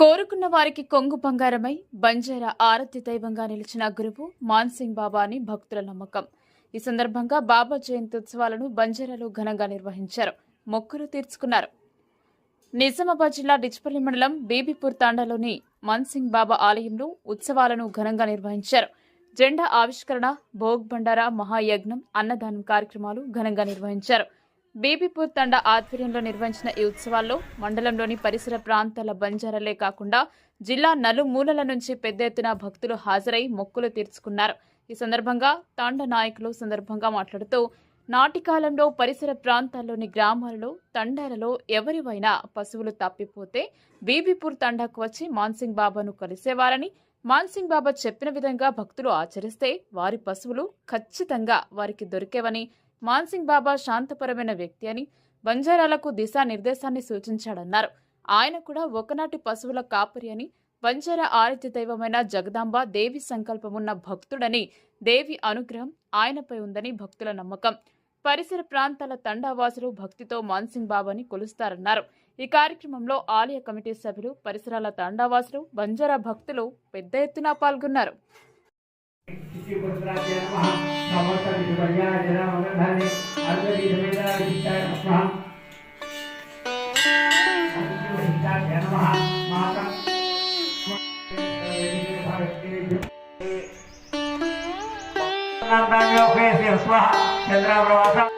కోరుకున్న వారికి కొంగు బంగారమై బంజారా ఆరతి దైవంగా నిలిచిన గురువు మాన్సింగ్ బాబా అని భక్తుల నమ్మకం. ఈ సందర్భంగా బాబా జయంతి ఉత్సవాలను బంజారాలో ఘనంగా నిర్వహించారు. మొక్కులు తీర్చుకున్నారు. నిజామాబాద్ జిల్లా డిచ్పల్లి మండలం బీబీపూర్ తాండాలోని మాన్సింగ్ బాబా ఆలయంలో ఉత్సవాలను ఘనంగా నిర్వహించారు. జెండా ఆవిష్కరణ భోగ్ భండారా మహాయజ్ఞం అన్నదానం కార్యక్రమాలు ఘనంగా నిర్వహించారు. బీబీపూర్ తండ ఆధ్వర్యంలో నిర్వహించిన ఈ ఉత్సవాల్లో మండలంలోని పరిసర ప్రాంతాల బంజారాలే కాకుండా జిల్లా నలుమూలల నుంచి పెద్ద ఎత్తున భక్తులు హాజరై మొక్కులు తీర్చుకున్నారు. ఈ సందర్భంగా తాండ నాయకులు సందర్భంగా మాట్లాడుతూ నాటి కాలంలో పరిసర ప్రాంతాల్లోని గ్రామాలలో తండాలలో ఎవరివైనా పశువులు తప్పిపోతే బీబీపూర్ తండాకు వచ్చి మాన్సింగ్ బాబాను కలిసేవారని మాన్సింగ్ బాబా చెప్పిన విధంగా భక్తులు ఆచరిస్తే వారి పశువులు ఖచ్చితంగా వారికి దొరికేవని మాన్సింగ్ బాబా శాంతపరమైన వ్యక్తి అని బంజారాలకు దిశానిర్దేశాన్ని సూచించాడన్నారు. ఆయన కూడా ఒకనాటి పశువుల కాపరి అని బంజారా ఆరాధ్య దైవమైన జగదాంబ దేవి సంకల్పమున్న భక్తుడని దేవి అనుగ్రహం ఆయనపై ఉందని భక్తుల నమ్మకం. పరిసర ప్రాంతాల తండావాసులు భక్తితో మాన్సింగ్ బాబాని కొలుస్తారన్నారు. ఈ కార్యక్రమంలో ఆలయ కమిటీ సభ్యులు పరిసరాల తండావాసులు బంజారా భక్తులు పెద్ద ఎత్తున పాల్గొన్నారు. समस्त विश्वकन्या जना मनधाने अर्धवी समेता विशिष्टाय नमः अर्धवी विशिष्टाय नमः माता स्वाहा चंद्राप्रवासा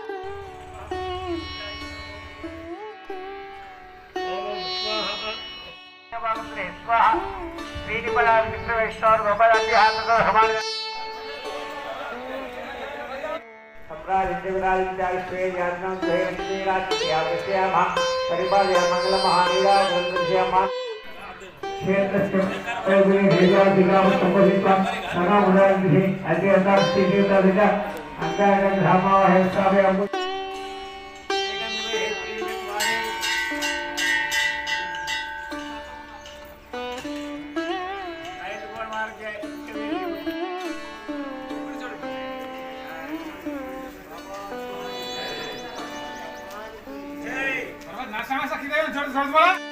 स्वाहा श्रीनिपदा मित्र वैष्णव भगवान हाथ समान అంతే అంతా అంతా గ్రామావహిస్తామే 감사합 니.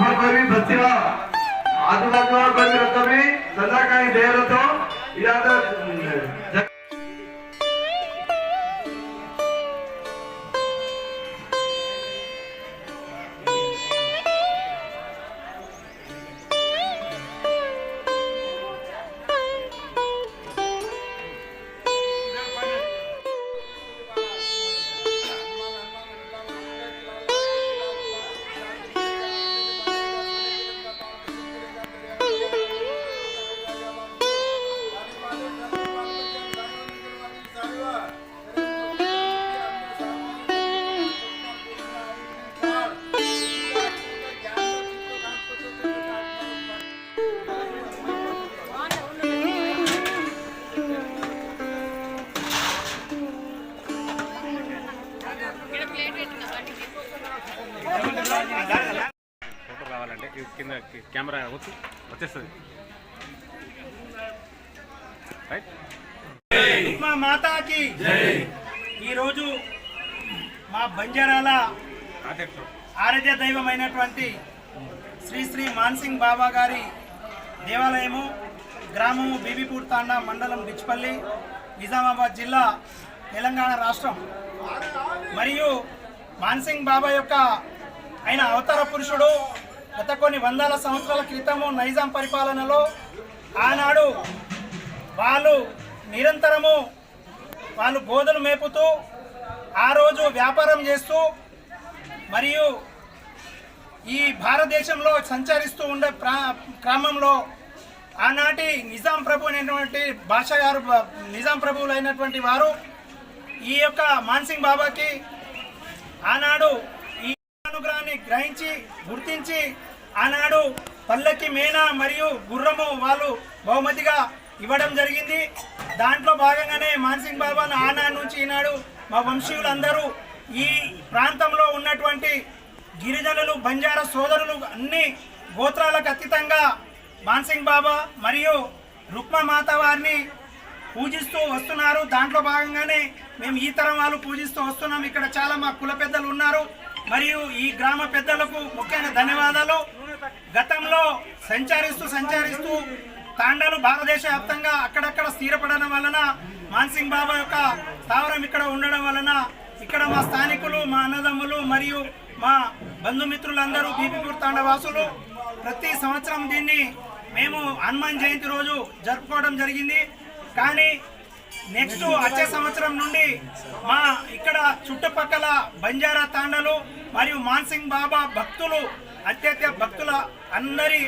आपण कोई भी बच्चे हो आजूबाजू कोई भी रहता भी संध्याकाळी देर होतो या तर ఫోటో కింద కెమెరా వచ్చి వచ్చేస్తుంది. రైట్ మా మాతాకి ఈరోజు మా బంజారాల ఆరాధ్య దైవమైనటువంటి శ్రీ శ్రీ మాన్సింగ్ బాబా గారి దేవాలయము గ్రామము బీబీపూర్ తాండా మండలం డిచ్పల్లి నిజామాబాద్ జిల్లా తెలంగాణ రాష్ట్రం. మరియు మాన్సింగ్ బాబా యొక్క ఆయన అవతార పురుషుడు గత కొన్ని వందల సంవత్సరాల క్రితము నైజాం పరిపాలనలో ఆనాడు వాళ్ళు నిరంతరము వాళ్ళు బోధలు మేపుతూ ఆ రోజు వ్యాపారం చేస్తూ మరియు ఈ భారతదేశంలో సంచరిస్తూ ఉండే ప్రా క్రమంలో ఆనాటి నిజాం ప్రభు అయినటువంటి భాష గారు నిజాం ప్రభువులు అయినటువంటి వారు ఈ యొక్క మాన్సింగ్ బాబాకి ఆనాడు అనుగ్రహాన్ని గ్రహించి గుర్తించి ఆనాడు పల్లకి మేనా మరియు గుర్రము వాళ్ళు బహుమతిగా ఇవ్వడం జరిగింది. దాంట్లో భాగంగానే మాన్సింగ్ బాబాను ఆనాడు నుంచి ఈనాడు మా వంశీయులందరూ ఈ ప్రాంతంలో ఉన్నటువంటి గిరిజనులు బంజారా సోదరులు అన్ని గోత్రాలకు అతీతంగా మాన్సింగ్ బాబా మరియు రుక్మమాత వారిని పూజిస్తూ వస్తున్నారు. దాంట్లో భాగంగానే మేము ఈ తరం వాళ్ళు పూజిస్తూ వస్తున్నాం. ఇక్కడ చాలా మా కుల పెద్దలు ఉన్నారు. మరియు ఈ గ్రామ పెద్దలకు ముఖ్యమైన ధన్యవాదాలు. గతంలో సంచరిస్తూ సంచరిస్తూ తాండాలు భారతదేశ వ్యాప్తంగా అక్కడక్కడ స్థిరపడడం వలన మాన్సింగ్ బాబా యొక్క స్థావరం ఇక్కడ ఉండడం వలన ఇక్కడ మా స్థానికులు మా అన్నదమ్ములు మరియు మా బంధుమిత్రులందరూ బీపీపూర్ తాండవాసులు ప్రతి సంవత్సరం దీన్ని మేము హనుమాన్ జయంతి రోజు జరుపుకోవడం జరిగింది. కానీ నెక్స్ట్ వచ్చే సంవత్సరం నుండి మా ఇక్కడ చుట్టుపక్కల బంజారా తాండలు మరియు మాన్సింగ్ బాబా భక్తులు అత్యత్య భక్తుల అందరి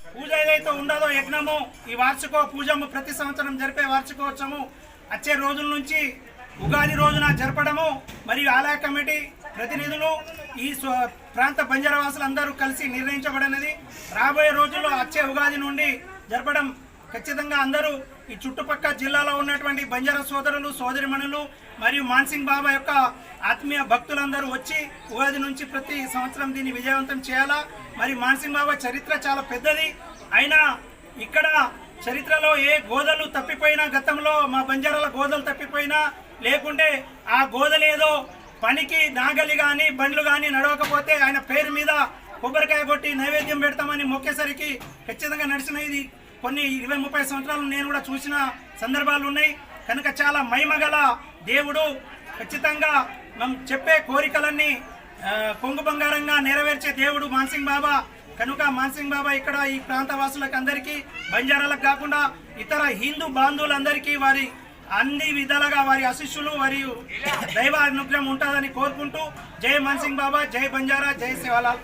పూజ ఏదైతే ఉండదో యజ్ఞము ఈ వార్షిక పూజము ప్రతి సంవత్సరం జరిపే వార్షికోత్సవము వచ్చే రోజుల నుంచి ఉగాది రోజున జరపడము మరియు ఆలయ కమిటీ ప్రతినిధులు ఈ ప్రాంత బంజారావాసులు అందరూ కలిసి నిర్ణయించబడినది. రాబోయే రోజుల్లో వచ్చే ఉగాది నుండి జరపడం ఖచ్చితంగా అందరూ ఈ చుట్టుపక్కల జిల్లాలో ఉన్నటువంటి బంజారా సోదరులు సోదరిమణులు మరియు మాన్సింగ్ బాబా యొక్క ఆత్మీయ భక్తులందరూ వచ్చి ఉగాది నుంచి ప్రతి సంవత్సరం దీన్ని విజయవంతం చేయాలా? మరి మాన్సింగ్ బాబా చరిత్ర చాలా పెద్దది. అయినా ఇక్కడ చరిత్రలో ఏ గోదలు తప్పిపోయినా గతంలో మా బంజారాల గోదలు తప్పిపోయినా లేకుంటే ఆ గోదలు ఏదో పనికి నాగలి కానీ బండ్లు కానీ నడవకపోతే ఆయన పేరు మీద కొబ్బరికాయ కొట్టి నైవేద్యం పెడతామని మొక్కేసరికి ఖచ్చితంగా నడిచిన ఇది కొన్ని ఇరవై ముప్పై సంవత్సరాలు నేను కూడా చూసిన సందర్భాలు ఉన్నాయి. కనుక చాలా మహిమగల దేవుడు ఖచ్చితంగా మనం చెప్పే కోరికలన్నీ కొంగు బంగారంగా నెరవేర్చే దేవుడు మాన్సింగ్ బాబా. కనుక మాన్సింగ్ బాబా ఇక్కడ ఈ ప్రాంత వాసులకు అందరికీ బంజారాలకు కాకుండా ఇతర హిందూ బాంధువులందరికీ వారి అన్ని విధాలుగా వారి అశిష్యులు మరియు దైవ అనుగ్రహం ఉంటుందని కోరుకుంటూ జై మాన్సింగ్ బాబా జై బంజారా జై శివాలాల్